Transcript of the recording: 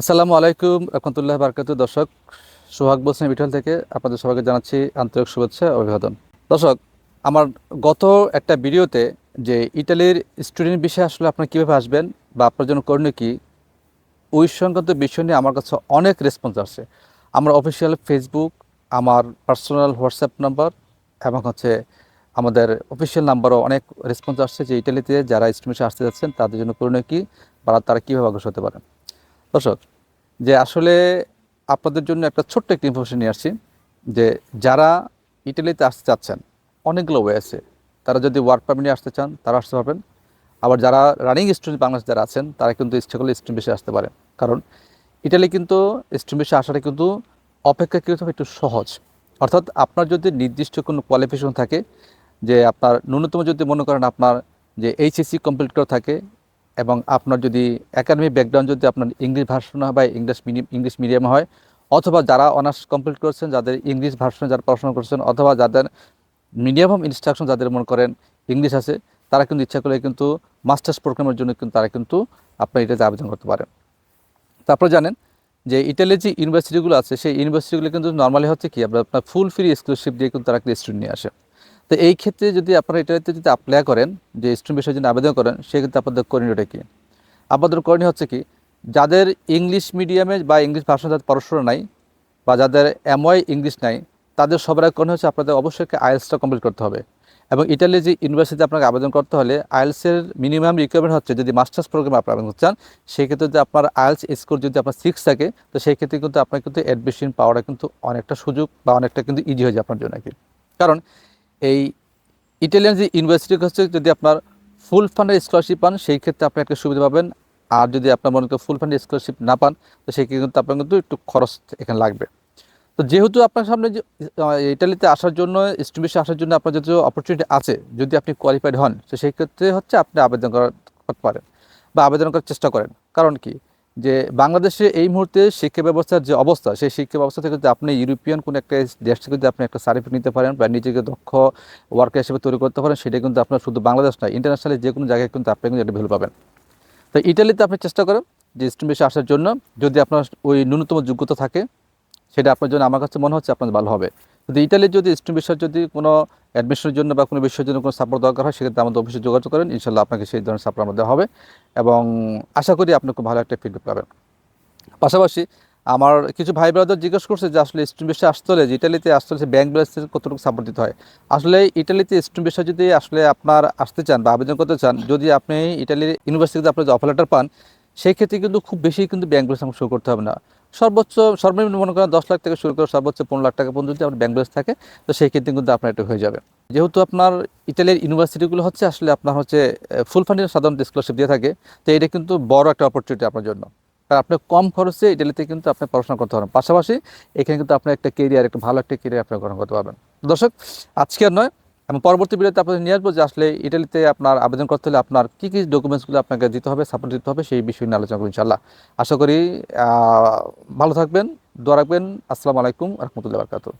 আসসালামু আলাইকুম, রহমতুল্লাহ বারকাত দর্শক, সোহাগ বলছেন বিঠল থেকে। আপনাদের সবাইকে জানাচ্ছি আন্তরিক শুভেচ্ছা অভিবাদন দর্শক, আমার গত একটা ভিডিওতে যে ইটালির স্টুডেন্ট বিষয়ে আসলে আপনারা কীভাবে আসবেন বা আপনার জন্য করণীয় কী, ওই সংক্রান্ত বিষয় নিয়ে আমার কাছে অনেক রেসপন্স আসছে আমার অফিসিয়াল ফেসবুক আমার পার্সোনাল হোয়াটসঅ্যাপ নাম্বার এবং হচ্ছে আমাদের অফিসিয়াল নাম্বারও অনেক রেসপন্স আসছে যে ইটালিতে যারা স্টুডেন্ট আসতে যাচ্ছেন, তাদের জন্য করণীয় কী বা তারা কীভাবে অগ্রসর হতে পারেন। দর্শক, যে আসলে আপনাদের জন্য একটা ছোট্ট একটা ইনফরমেশন নিয়ে আসছি, যে যারা ইটালিতে আসতে চাচ্ছেন অনেকগুলো ওয়ে আছে, তারা যদি ওয়ার্ক পারমিট আসতে চান, তারা আসতে পারবেন। আবার যারা রানিং স্টুডেন্ট বাংলাদেশ যারা আছেন, তারা কিন্তু ইচ্ছে করলে স্টুডেন্ট বেশি আসতে পারেন। কারণ ইটালি কিন্তু স্টুডেন্ট বেশি আসাটা কিন্তু অপেক্ষাকৃত একটু সহজ। অর্থাৎ আপনার যদি নির্দিষ্ট কোনো কোয়ালিফিকেশন থাকে, যে আপনার ন্যূনতম যদি মনে করেন আপনার যে এইচএসসি কমপ্লিট করা থাকে এবং আপনার যদি একাডেমি ব্যাকগ্রাউন্ড যদি আপনার ইংলিশ ভার্সন হয় বা ইংলিশ মিডিয়াম ইংলিশ মিডিয়াম হয়, অথবা যারা অনার্স কমপ্লিট করেছেন, যাদের ইংলিশ ভার্সনে যারা পড়াশোনা করছেন, অথবা যাদের মিডিয়াম ইনস্ট্রাকশন যাদের মনে করেন ইংলিশ আছে, তারা কিন্তু ইচ্ছা করলে কিন্তু মাস্টার্স প্রোগ্রামের জন্য কিন্তু তারা কিন্তু আপনার এটাতে আবেদন করতে পারেন। তারপর জানেন যে ইটালির যে ইউনিভার্সিটিগুলো আছে, সেই ইউনিভার্সিটিগুলো কিন্তু নর্মালি হচ্ছে কি, আপনার ফুল ফ্রি স্কলারশিপ দিয়ে কিন্তু তারা স্টুডেন্ট নিয়ে আসে। তো এই ক্ষেত্রে যদি আপনারা এটাতে যদি অ্যাপ্লাই করেন, যে স্টুডেন্ট বিষয়ে যদি আবেদন করেন, সেক্ষেত্রে আপনাদের করণীয়টা কী? আপনাদের করণীয় হচ্ছে কি, যাদের ইংলিশ মিডিয়ামে বা ইংলিশ ভাষা যাদের পড়াশোনা নাই বা যাদের এমওয়াই ইংলিশ নাই, তাদের সবার করণীয় হচ্ছে আপনাদের অবশ্যই আইএলসটা কমপ্লিট করতে হবে। এবং ইটালি যে ইউনিভার্সিটিতে আপনাকে আবেদন করতে হলে আইএলসের মিনিমাম রিকোয়ারমেন্ট হচ্ছে যদি মাস্টার্স প্রোগ্রামে আপনি আবেদন চান, সেক্ষেত্রে যদি আপনার আইএলস স্কোর যদি আপনার সিক্স থাকে, তো সেই ক্ষেত্রে কিন্তু আপনার কিন্তু অ্যাডমিশন পাওয়াটা কিন্তু অনেকটা সুযোগ বা অনেকটা কিন্তু ইজি হয়ে যায় আপনার জন্য কি। কারণ এই ইটালিয়ান যে ইউনিভার্সিটি হচ্ছে যদি আপনার ফুল ফান্ডের স্কলারশিপ পান, সেই ক্ষেত্রে আপনি একটা সুবিধা পাবেন। আর যদি আপনার মনে করেন ফুল ফান্ডের স্কলারশিপ না পান, তো সেই ক্ষেত্রে কিন্তু আপনার কিন্তু একটু খরচ এখানে লাগবে। তো যেহেতু আপনার সামনে যে ইটালিতে আসার জন্য স্টুডেন্ট আসার জন্য আপনার যেহেতু অপরচুনিটি আছে, যদি আপনি কোয়ালিফাইড হন, তো সেই ক্ষেত্রে হচ্ছে আপনি আবেদন করা- করতে পারেন বা আবেদন করার চেষ্টা করেন। কারণ কি? যে বাংলাদেশে এই মুহূর্তে শিক্ষা ব্যবস্থার যে অবস্থা, সেই শিক্ষা ব্যবস্থা থেকে যদি আপনি ইউরোপিয়ান কোনো একটা দেশ থেকে যদি আপনি একটা সার্টিফিকেট নিতে পারেন বা নিজেকে দক্ষ ওয়ার্কার হিসেবে তৈরি করতে পারেন, সেটা কিন্তু আপনার শুধু বাংলাদেশ নয় ইন্টারন্যাশনালি যে কোনো জায়গায় কিন্তু আপনি কিন্তু একটা ভ্যালু পাবেন। তো ইটালিতে আপনি চেষ্টা করেন যে স্টুডেন্ট বেশি আসার জন্য, যদি আপনার ওই ন্যূনতম যোগ্যতা থাকে, সেটা আপনার জন্য আমার কাছে মনে হচ্ছে আপনার ভালো হবে। যদি ইটালির যদি স্টুডেন্ট বিষয়ের যদি কোনো অ্যাডমিশনের জন্য বা কোনো বিষয়ের জন্য কোনো সাপোর্ট দরকার হয়, সেক্ষেত্রে আমাদের অফিসে যোগাযোগ করেন। ইনশাল্লাহ আপনাকে সেই ধরনের সাপোর্ট আমাদের হবে এবং আশা করি আপনি খুব ভালো একটা ফিডব্যাক পাবেন। পাশাপাশি আমার কিছু ভাই ব্রাদার জিজ্ঞেস করছে যে, আসলে স্টুডেন্ট বিষয়ে আসতে হলে যে ইটালিতে আসতে হলে ব্যাংক ব্যালেন্সের কতটুকু সাপোর্ট দিতে হয়? আসলে ইটালিতে স্টুডেন্ট বিষয়ে যদি আসলে আপনার আসতে চান বা আবেদন করতে চান, যদি আপনি ইটালির ইউনিভার্সিটিতে আপনি অফার লেটার পান, সেই ক্ষেত্রে কিন্তু খুব বেশি কিন্তু ব্যাংক ব্যালেন্স আমাকে শুরু করতে হবে না। সর্বোচ্চ, সর্বনিম্ন মনে করেন দশ লাখ থেকে শুরু করে সর্বোচ্চ পনেরো লাখ টাকা পর্যন্ত যদি আপনার ব্যাংক ব্যালেন্স থাকে, তো সেই ক্ষেত্রে কিন্তু আপনার এটা হয়ে যাবে। যেহেতু আপনার ইটালির ইউনিভার্সিটিগুলো হচ্ছে আসলে আপনার হচ্ছে ফুল ফান্ডের সাধারণত স্কলারশিপ দিয়ে থাকে, তো এটা কিন্তু বড় একটা অপরচুনিটি আপনার জন্য। কারণ আপনি কম খরচে ইটালিতে কিন্তু আপনি পড়াশোনা করতে পারেন পাশাপাশি এখানে কিন্তু আপনার একটা কেরিয়ার একটা ভালো একটা কেরিয়ার আপনি গ্রহণ করতে পারবেন। দর্শক, আজকে আর নয় আমি পরবর্তী ভিডিওতে আপনাদের নিয়ে আসব যে আসলে ইটালিতে আপনার আবেদন করতে হলে আপনার কী কী ডকুমেন্টসগুলো আপনাকে দিতে হবে সাপোর্ট দিতে হবে, সেই বিষয় নিয়ে আলোচনা করব ইনশাল্লাহ আশা করি ভালো থাকবেন, দোয়া রাখবেন। আসসালামু আলাইকুম, রহমতুল্লাহ বারকাতুহ।